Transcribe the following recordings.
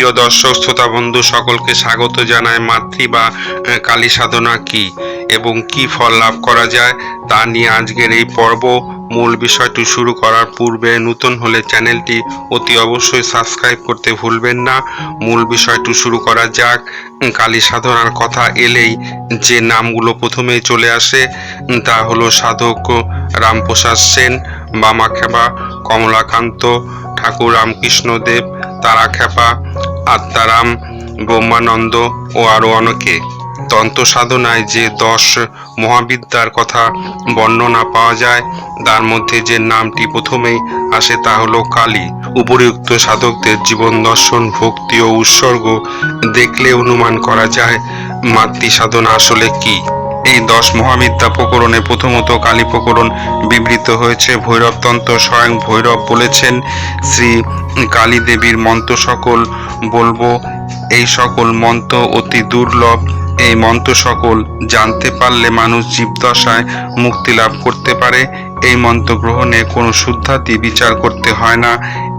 প্রিয় দর্শক, শ্রোতা বন্ধু, সকলকে স্বাগত জানায় মাতৃ বা কালী সাধনা কি এবং কি ফল লাভ করা যায় তা নিয়ে আজকের এই পর্ব। মূল বিষয়টি শুরু করার পূর্বে নতুন হলে চ্যানেলটি অতি অবশ্যই সাবস্ক্রাইব করতে ভুলবেন না। মূল বিষয়টি শুরু করা যাক। কালী সাধনার কথা এলেই যে নামগুলো প্রথমেই চলে আসে, তা হলো সাধক রামপ্রসাদ সেন বামাখেবা কমলাকান্ত, ঠাকুর রামকৃষ্ণ দেব তারাখ্যাপা আত্মারাম, ব্রহ্মানন্দ ও আরও অনেকে। তন্ত্র সাধনায় যে দশ মহাবিদ্যার কথা বর্ণনা পাওয়া যায়, তার মধ্যে যে নামটি প্রথমেই আসে তা হলো কালী। উপরিউক্ত সাধকদের জীবন দর্শন, ভক্তি ও উৎসর্গ দেখলে অনুমান করা যায় মাতৃ সাধনা আসলে কি। এই দশ মহাবিদ্যা প্রকরণে প্রথমত কালী প্রকরণ বিবৃত হয়েছে। ভৈরবতন্ত্র স্বয়ং ভৈরব বলেছেন, শ্রী কালী দেবীর মন্ত্র সকল বলব। এই সকল মন্ত্র অতি দুর্লভ। এই মন্ত্র সকল জানতে পারলে মানুষ জীবদশায় মুক্তি লাভ করতে পারে। এই মন্ত্র গ্রহণে কোনো শুদ্ধাতি বিচার করতে হয় না।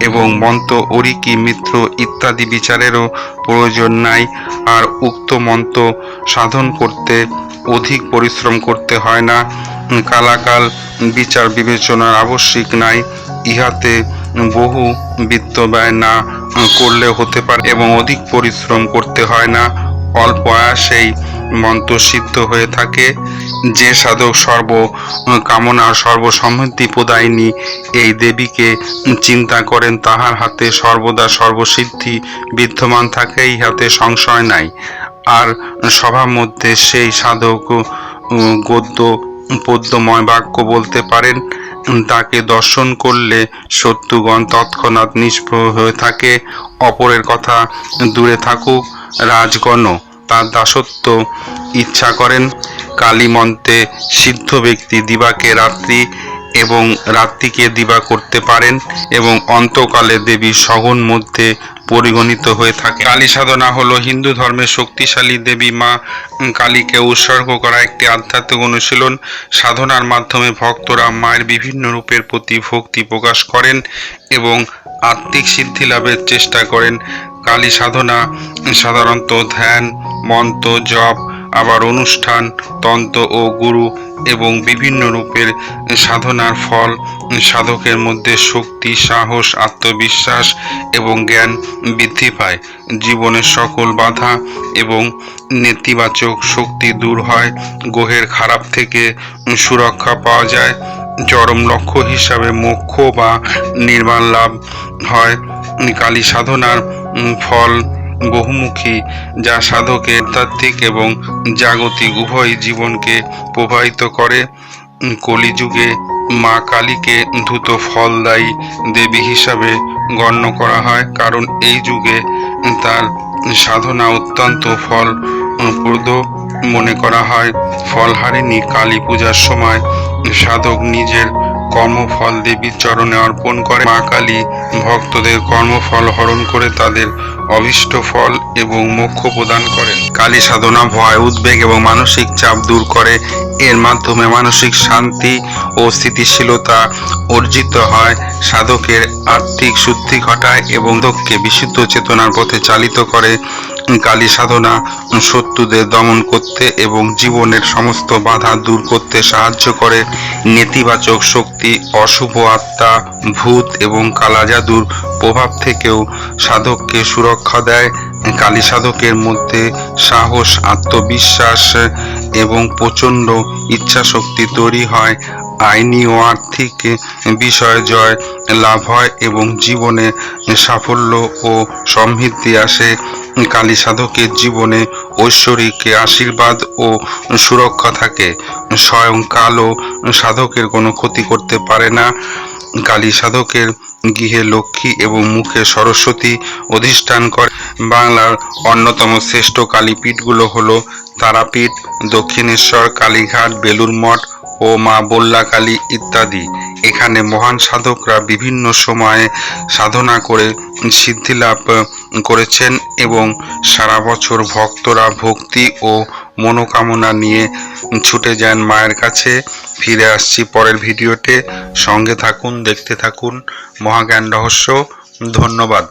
এবং মন্ত্র অরিকি, মিত্র ইত্যাদি বিচারেরও প্রয়োজন নাই। আর উক্ত মন্ত্র সাধন করতে অধিক পরিশ্রম করতে হয় না। কালাকাল বিচার বিবেচনার আবশ্যিক নাই। ইহাতে বহু বিত্ত ব্যয় না করলে হতে পারে এবং অধিক পরিশ্রম করতে হয় না। অল্প আয়াসেই মন্ত্র সিদ্ধ হয়ে থাকে। যে সাধক সর্ব কামনা সর্বসমৃদ্ধি প্রদায়িনী এই দেবীকে চিন্তা করেন, তাহার হাতে সর্বদা সর্বসিদ্ধি বিদ্যমান থাকে ইহাতে সংশয় নাই। আর সভার মধ্যে সেই সাধক গদ্য, পদ্যময় বাক্য বলতে পারেন, তাকে দর্শন করলে শত্রুগণ তৎক্ষণাৎ নিষ্প্রভ হয়ে থাকে। অপরের কথা দূরে থাকুক রাজগণ তার দাসত্ব ইচ্ছা করেন। কালী মন্ত্রে সিদ্ধ ব্যক্তি দিবাকে রাত্রি এবং রাত্রিকে দিবা করতে পারেন এবং অন্তকালে দেবী সগুণ মধ্যে পরিগণিত হয়ে থাকে। কালী সাধনা হলো হিন্দু ধর্মের শক্তিশালী দেবী মা কালীকে উৎসর্গ করা একটি আধ্যাত্মিক অনুশীলন। সাধনার মাধ্যমে ভক্তরা মায়ের বিভিন্ন রূপের প্রতি ভক্তি প্রকাশ করেন এবং আত্মিক সিদ্ধি লাভের চেষ্টা করেন। কালী সাধনা সাধারণত ধ্যান মন্ত্র, জপ, আবার অনুষ্ঠান, তন্ত্র ও গুরু এবং বিভিন্ন রূপের সাধনার ফল, সাধকের মধ্যে শক্তি, সাহস, আত্মবিশ্বাস এবং জ্ঞান বৃদ্ধি পায়। জীবনের সকল বাধা এবং নেতিবাচক শক্তি দূর হয়। গ্রহের খারাপ থেকে সুরক্ষা পাওয়া যায়। চরম লক্ষ্য হিসাবে মোক্ষ বা নির্মাণ লাভ হয়। কালী সাধনার ফল বহুমুখী, যা সাধকের আধ্যাত্মিক এবং জাগতিক উভয় জীবনকে প্রভাবিত করে। কলিযুগে মা কালীকে দ্রুত ফলদায়ী দেবী হিসাবে গণ্য করা হয়, কারণ এই যুগে তার সাধনা অত্যন্ত ফল প্রদ মনে করা হয়। ফলহারিণী কালী পূজার সময় সাধক নিজের কর্মফল দেবীর চরণে অর্পণ করে মা কালী ভক্তদের কর্মফল হরণ করে তাদের অভিষ্ট ফল এবং মোক্ষ প্রদান করেন। কালী সাধনা ভয়, উদ্বেগ এবং মানসিক চাপ দূর করে। এর মাধ্যমে মানসিক শান্তি ও স্থিতিশীলতা অর্জিত হয়। সাধকের আর্থিক শুদ্ধি ঘটায় এবং দক্ষকে বিশুদ্ধ চেতনার পথে চালিত করে। কালী সাধনা শত্রুদের দমন করতে এবং জীবনের সমস্ত বাধা দূর করতে সাহায্য করে নেতিবাচক শক্তি, অশুভ আত্মা, ভূত এবং কালাজাদুর প্রভাব থেকেও সাধককে সুরক্ষা দেয়। কালী সাধকের মধ্যে সাহস, আত্মবিশ্বাস এবং প্রচণ্ড ইচ্ছাশক্তি তৈরি হয়। আইনি ও আর্থিক বিষয় জয় লাভ হয় এবং জীবনে সাফল্য ও সমৃদ্ধি আসে। কালী সাধকের জীবনে ঐশ্বরিক আশীর্বাদ ও সুরক্ষা থাকে। স্বয়ং কালও সাধকের কোনো ক্ষতি করতে পারে না। কালী সাধকের গৃহে লক্ষ্মী এবং মুখে সরস্বতী অধিষ্ঠান করে। বাংলার অন্যতম শ্রেষ্ঠ কালীপীঠগুলো হলো তারাপীঠ, দক্ষিণেশ্বর, কালীঘাট বেলুর মঠ ও মা বল্লা কালী ইত্যাদি। এখানে মহান সাধকরা বিভিন্ন সময়ে সাধনা করে, সিদ্ধি লাভ করেছেন এবং সারা বছর ভক্তরা ভক্তি ও মনোকামনা নিয়ে ছুটে যান মায়ের কাছে। ফিরে আসছি পরের ভিডিওতে। সঙ্গে থাকুন, দেখতে থাকুন। মহাজ্ঞান রহস্য। ধন্যবাদ।